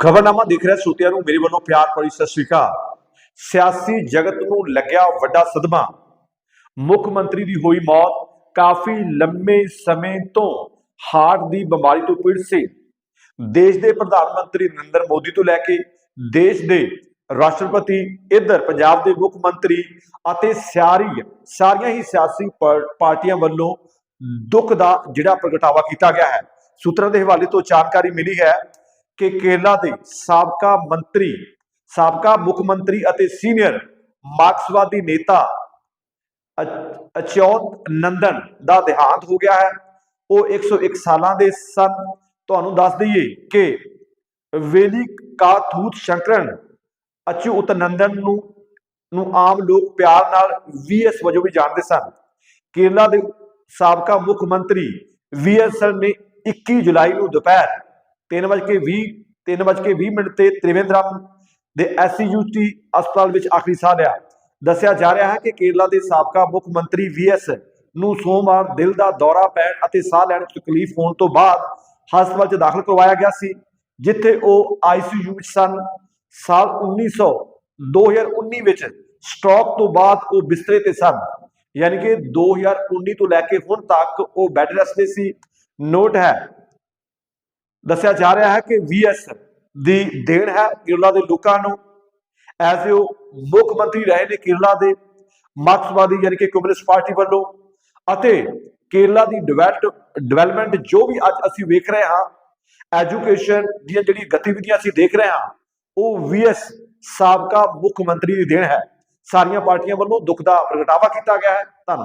ਖਬਰਨਾਮਾ ਦੇਖ ਰਿਹਾ ਸਰੋਤਿਆਂ ਨੂੰ, ਮੇਰੇ ਵੱਲੋਂ ਪਿਆਰ ਭਰੀ ਸਤਿ ਸ਼੍ਰੀ ਅਕਾਲ। ਸਿਆਸੀ ਜਗਤ ਨੂੰ ਲੱਗਿਆ ਵੱਡਾ ਸਦਮਾ। ਮੁੱਖ ਮੰਤਰੀ ਦੀ ਹੋਈ ਮੌਤ ਕਾਫੀ ਲੰਮੇ ਸਮੇਂ ਤੋਂ ਹਾਰਟ ਦੀ ਬਿਮਾਰੀ ਤੋਂ ਪੀੜਤ ਸੀ। ਦੇਸ਼ ਦੇ ਪ੍ਰਧਾਨ ਮੰਤਰੀ ਨਰਿੰਦਰ ਮੋਦੀ ਤੋਂ ਲੈ ਕੇ ਦੇਸ਼ ਦੇ ਰਾਸ਼ਟਰਪਤੀ ਇੱਧਰ ਪੰਜਾਬ ਦੇ ਮੁੱਖ ਮੰਤਰੀ ਅਤੇ ਸਾਰੀ ਸਾਰੀਆਂ ਹੀ ਸਿਆਸੀ ਪਾਰ- ਪਾਰਟੀਆਂ ਵੱਲੋਂ ਦੁੱਖ ਦਾ ਜਿਹੜਾ ਪ੍ਰਗਟਾਵਾ ਕੀਤਾ ਗਿਆ ਹੈ। ਸੂਤਰਾਂ ਦੇ ਹਵਾਲੇ ਤੋਂ ਜਾਣਕਾਰੀ ਮਿਲੀ ਹੈ ਕਿ ਕੇਰਲਾ ਦੇ ਸਾਬਕਾ ਮੰਤਰੀ, ਸਾਬਕਾ ਮੁੱਖ ਮੰਤਰੀ ਅਤੇ ਸੀਨੀਅਰ ਮਾਰਕਸਵਾਦੀ ਨੇਤਾ ਅਚੌਤ ਨੰਦਨ ਦਾ ਦੇਹਾਂਤ ਹੋ ਗਿਆ ਹੈ। ਉਹ 101 ਸਾਲਾਂ ਦੇ ਸਨ। ਤੁਹਾਨੂੰ ਦੱਸ ਦਈਏ ਕਿ ਵੇਲੀ ਕਾਥੂਤ ਸ਼ੰਕਰਨ ਅਚਿਉਤ ਨੰਦਨ ਨੂੰ ਨੂੰ ਆਮ ਲੋਕ ਪਿਆਰ ਨਾਲ ਵੀਐਸ ਵਜੋਂ ਵੀ ਜਾਣਦੇ ਸਨ। ਕੇਰਲਾ ਦੇ ਸਾਬਕਾ ਮੁੱਖ ਮੰਤਰੀ ਵੀਐਸ ਨੇ 21 ਜੁਲਾਈ ਨੂੰ ਦੁਪਹਿਰ 3:20 3:20 ਮਿੰਟ ਤੇ ਤ੍ਰਿਵੇਂਦਰਮ ਦੇ ਐਸਯੂਟੀ ਹਸਪਤਾਲ ਵਿੱਚ ਆਖਰੀ ਸਾਹ ਲਿਆ। ਦੱਸਿਆ ਜਾ ਰਿਹਾ ਹੈ ਕਿ ਕੇਰਲਾ ਦੇ ਸਾਬਕਾ ਮੁੱਖ ਮੰਤਰੀ ਵੀਐਸ ਨੂੰ ਸੋਮਵਾਰ ਦਿਲ ਦਾ ਦੌਰਾ ਪੈਣ ਅਤੇ ਸਾਹ ਲੈਣ ਵਿੱਚ ਤਕਲੀਫ ਹੋਣ ਤੋਂ ਬਾਅਦ ਹਸਪਤਾਲ 'ਚ ਦਾਖਲ ਕਰਵਾਇਆ ਗਿਆ ਸੀ, ਜਿੱਥੇ ਉਹ ਆਈਸੀਯੂ ਵਿੱਚ ਸਨ। ਸਾਲ 1900 2019 ਵਿੱਚ ਸਟ੍ਰੋਕ ਤੋਂ ਬਾਅਦ ਉਹ ਬਿਸਤਰੇ ਤੇ ਸਨ। ਯਾਨੀ ਕਿ 2019 ਤੋਂ ਲੈ ਕੇ ਹੁਣ ਤੱਕ ਉਹ ਬੈੱਡ ਰੈਸਟ ਤੇ ਸੀ। ਨੋਟ ਹੈ ਦੱਸਿਆ ਜਾ ਰਿਹਾ ਹੈ ਕਿ ਵੀਐਸ ਦੀ ਦੇਣ ਹੈ ਕੇਰਲਾ ਦੇ ਲੋਕਾਂ ਨੂੰ। ਐਜ਼ ਉਹ ਮੁੱਖ ਮੰਤਰੀ ਰਹੇ ਨੇ ਕੇਰਲਾ ਦੇ ਮਾਰਕਸਵਾਦੀ ਯਾਨੀ ਕਿ ਕਮਿਊਨਿਸਟ ਪਾਰਟੀ ਵੱਲੋਂ ਅਤੇ ਕੇਰਲਾ ਦੀ ਡਿਵੈਲਪਮੈਂਟ ਜੋ ਵੀ ਅੱਜ ਅਸੀਂ ਵੇਖ ਰਹੇ ਹਾਂ, ਐਜੂਕੇਸ਼ਨ ਦੀਆਂ ਜਿਹੜੀਆਂ ਗਤੀਵਿਧੀਆਂ ਅਸੀਂ ਦੇਖ ਰਹੇ ਹਾਂ, ਉਹ ਵੀਐਸ ਸਾਬਕਾ ਮੁੱਖ ਮੰਤਰੀ ਦੀ ਦੇਣ ਹੈ। ਸਾਰੀਆਂ ਪਾਰਟੀਆਂ ਵੱਲੋਂ ਦੁੱਖ ਦਾ ਪ੍ਰਗਟਾਵਾ ਕੀਤਾ ਗਿਆ ਹੈ। ਧੰਨਵਾਦ।